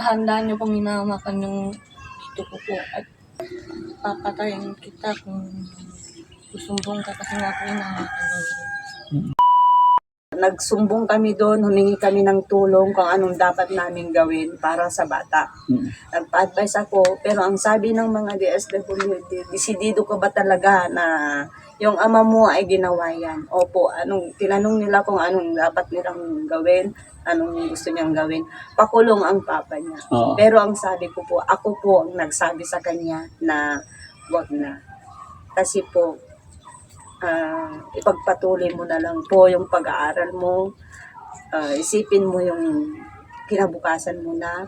dahan-dahan niyo pong hinamakan yung dito ko po at papatayin kita kung susumbong ka kasi nga po hinahawakan niyo. Nagsumbong kami doon, humingi kami ng tulong kung anong dapat namin gawin para sa bata. Mm. Nagpa-advise ako, pero ang sabi ng mga DSWD, disidido ka ba talaga na yung ama mo ay ginawa yan? Opo, anong, tinanong nila kung anong dapat nilang gawin, anong gusto niyang gawin. Pakulong ang papa niya. Oo. Pero ang sabi ko po, ako po ang nagsabi sa kanya na wag na. Kasi po, ah, ipagpatuloy mo na lang po yung pag-aaral mo. Ah, isipin mo yung kinabukasan mo na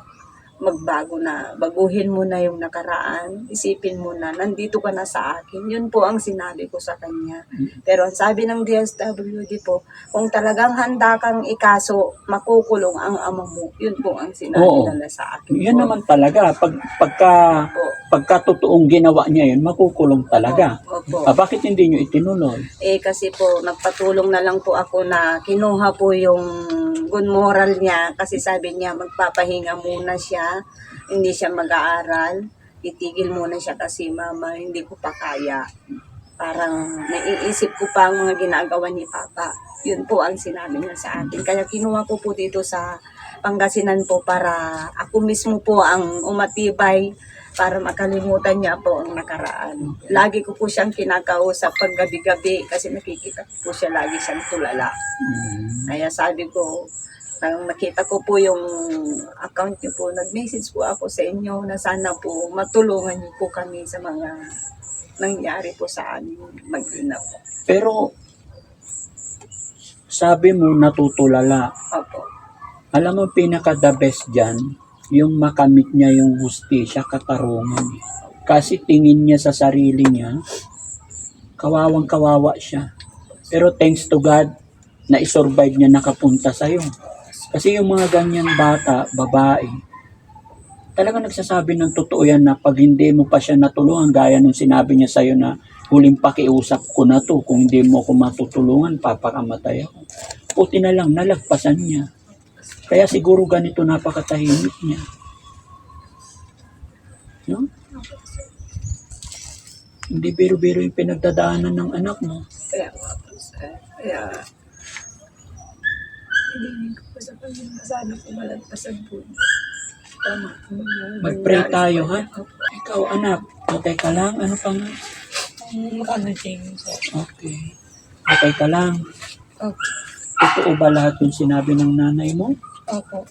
magbago na, baguhin mo na yung nakaraan, isipin mo na, nandito ka na sa akin. Yun po ang sinabi ko sa kanya. Pero ang sabi ng DSWD po, kung talagang handa kang ikaso, makukulong ang ama mo. Yun po ang sinabi Oo. nila sa akin. Yan po. naman talaga. Pag, pagka, pagka totoong ginawa niya yun, makukulong talaga. Opo. Ah, bakit hindi nyo itinuloy? Eh kasi po, nagpatulong na lang po ako na kinuha po yung good moral niya kasi sabi niya magpapahinga muna siya, hindi siya mag-aaral, itigil muna siya kasi mama, hindi ko pa kaya. Parang naiisip ko pa ang mga ginagawa ni Papa. Yun po ang sinabi niya sa akin. Kaya kinuha ko po dito sa Pangasinan po para ako mismo po ang umatibay para makalimutan niya po ang nakaraan. Lagi ko po siyang kinakausap pag gabi-gabi kasi nakikita ko po siya lagi siyang tulala. Mm. Kaya sabi ko, nang nakita ko po yung account niyo po, nag-message po ako sa inyo na sana po matulungan niyo po kami sa mga nangyari po sa amin mag-ina po. Pero, sabi mo natutulala. Opo. Alam mo, pinaka the best dyan, yung makamit niya yung hustisya, katarungan. Kasi tingin niya sa sarili niya, kawawang kawawa siya. Pero thanks to God, na isurvive niya nakapunta sa'yo. Kasi yung mga ganyan bata, babae, talaga nagsasabi ng totoo yan na pag hindi mo pa siya natulungan, gaya nung sinabi niya sa'yo na huling pakiusap ko na to, kung hindi mo ako matutulungan, papakamatay ako. Puti na lang, nalagpasan niya. Kaya siguro ganito napakatahimik niya. No? Hindi biro-biro yung pinagdadaanan ng anak mo. Kaya nga po, sir. Kaya, hindi ko po sa Panginoon. Malagpasan po. Tama. Mag-pray tayo, ha? Ikaw, anak, patay ka lang. Ano pang... Mukha na James. Okay. Patay ka lang. Opo. Totoo ba lahat yung sinabi ng nanay mo? Opo.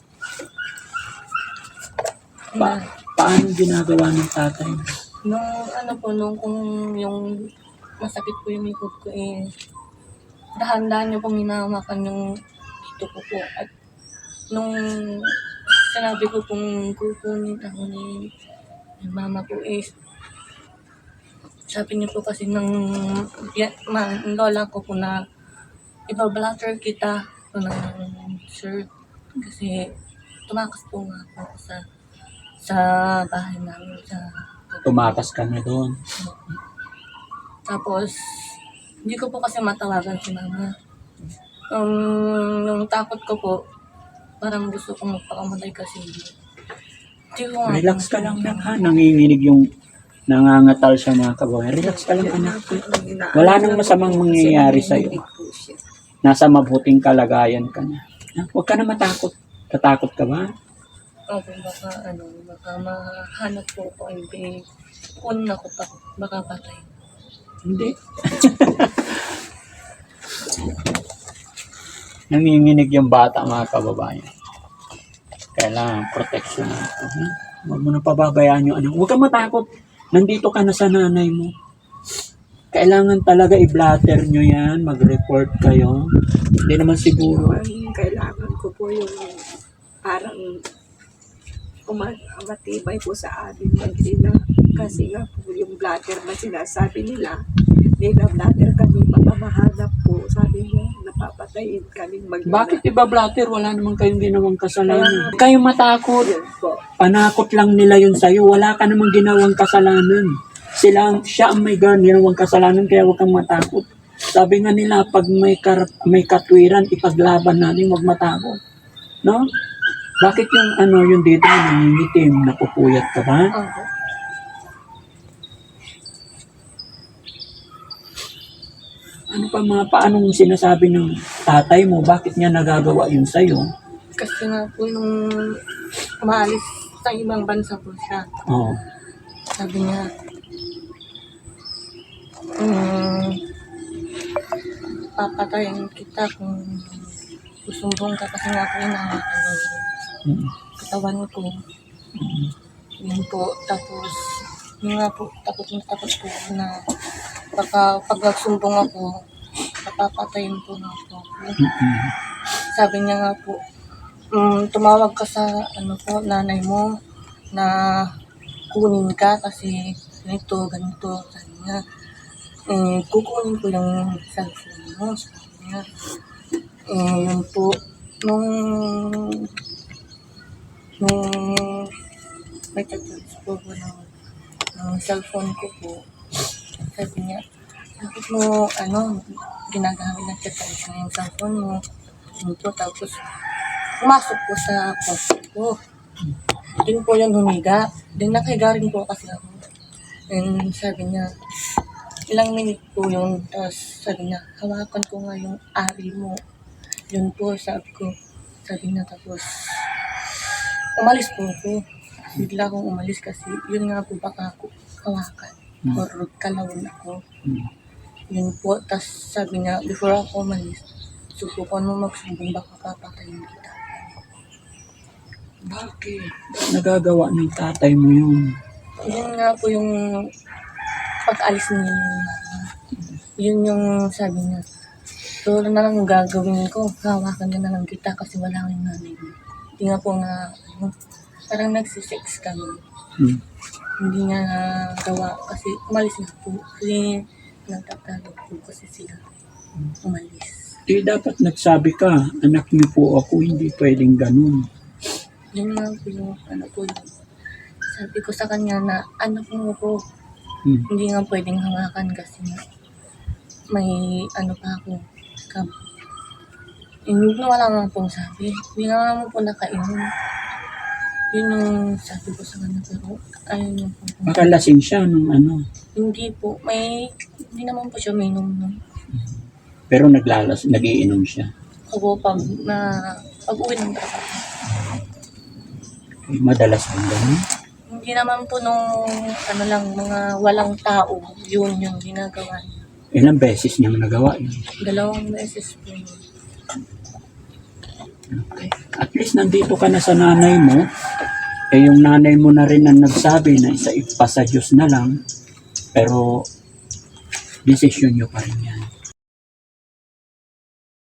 Pa paano ginagawa ng tatay mo? Nung ano po, nung kung yung masakit po yung likod ko eh, dahan-dahan niyo pong hinamakan yung dito ko po. At nung sinabi ko pong kukunin ako ni, ni mama ko is, sabi niyo po kasi ng ng lola ko po na ibablatter kita ng sir kasi tumakas po nga po ako sa sa bahay namin sa Tumakas ka na doon. tapos, hindi ko po kasi matawagan si mama. Um, nung takot ko po, parang gusto kong magpakamatay kasi hindi ko nga Relax ka lang, anak, ha? Nanginginig yung nangangatal siya mga kabayan. Relax ka lang, anak. Wala nang masamang mangyayari sa'yo. Nasa mabuting kalagayan ka na. Ha? Huwag ka na matakot. Tatakot ka ba? Okay, baka ano, baka mahanap po ko hindi kunin ako pa, baka patay. Hindi. Nanginginig yung bata mga kababayan. Kailangan protection natin. Ha? Huwag mo na pababayaan yung anak. Huwag kang matakot. Nandito ka na sa nanay mo. Kailangan talaga i-blatter nyo yan. Mag-report kayo. Hindi naman siguro. Ang kailangan ko po yung parang umatibay po sa amin mag-ina. Kasi nga po yung bladder na sinasabi nila, nila bladder kami makamahanap po. Sabi niya, napapatayin kami mag Bakit iba blatter? Wala naman kayong ginawang kasalanan. Kayo matakot. Yun po. Panakot lang nila yun sa'yo. Wala ka namang ginawang kasalanan. Sila, siya ang may gan- ginawang kasalanan kaya huwag kang matakot. Sabi nga nila, pag may, kar- may katwiran, ipaglaban natin, huwag matakot. No? Bakit yung ano yung dito mo nangingitim, napupuyat ka ba? Opo. Ano pa mga paanong sinasabi ng tatay mo? Bakit niya nagagawa yun sa'yo? Kasi nga po nung umaalis sa ibang bansa po siya, Oo. sabi niya, um, papatayin kita kung susumbong ka kasi nga inahawakan yung Mm. katawan ko. Yun po, tapos, yun nga po, takot na takot po ako na baka pag nagsumbong ako, napapatayin po na ako. Mm-mm. Sabi niya nga po, mm, tumawag ka sa ano po, nanay mo na kunin ka kasi ganito, ganito. Sabi niya, eh, kukunin ko yung cellphone mo. Sabi niya, eh, yun po, nung, nung may tatapos po ko ng, ng cellphone ko po, sabi niya, bakit mo, ano, ginagamit ng chat yung cellphone mo? Yun po, tapos, pumasok po sa kwarto ko. Din po yun humiga. Din nakahiga rin po kasi ako. And sabi niya, ilang minute po yun. Tapos sabi niya, hawakan ko nga yung ari mo. Yun po, sabi ko. Sabi niya, tapos, umalis po ako. Bigla akong umalis kasi yun nga po baka ako hawakan. Hmm. Or kalawin ako. Mm. Yun po, tas sabi niya, before ako umalis, subukan mo magsumbong baka papatayin kita. Bakit? Nagagawa ng tatay mo yun. Yun nga po yung pag-alis ni mama. Yun yung sabi niya, so na lang yung gagawin ko, hawakan ka na lang kita kasi wala kang nanay mo. Hindi nga po na, ano, parang nagsisex kami. Mm. Hindi niya nagawa kasi umalis na po. Kasi nagtatalog po kasi sila umalis. Eh, dapat nagsabi ka, anak niyo po ako, hindi pwedeng ganun. Yun nga po yung ano po yung sabi ko sa kanya na anak mo po, Mm. hindi nga pwedeng hangakan kasi nga may ano pa ako scam. Hindi na wala nga pong sabi. Hindi nga naman po nakainom. Yun yung sabi ko sa kanya pero ayun yung po. Baka lasing siya nung ano. Hindi po. May, hindi naman po siya may inom nun. Pero naglalas, nagiinom siya. Ako pag na pag uwi ng trabaho. Madalas din ganun. Hindi naman po nung ano lang, mga walang tao, yun yung ginagawa niya. Ilang beses niyang nagawa yun. Dalawang beses po. Okay. At least nandito ka na sa nanay mo. Eh yung nanay mo na rin ang nagsabi na isa ipasa Diyos na lang. Pero, desisyon nyo pa rin yan.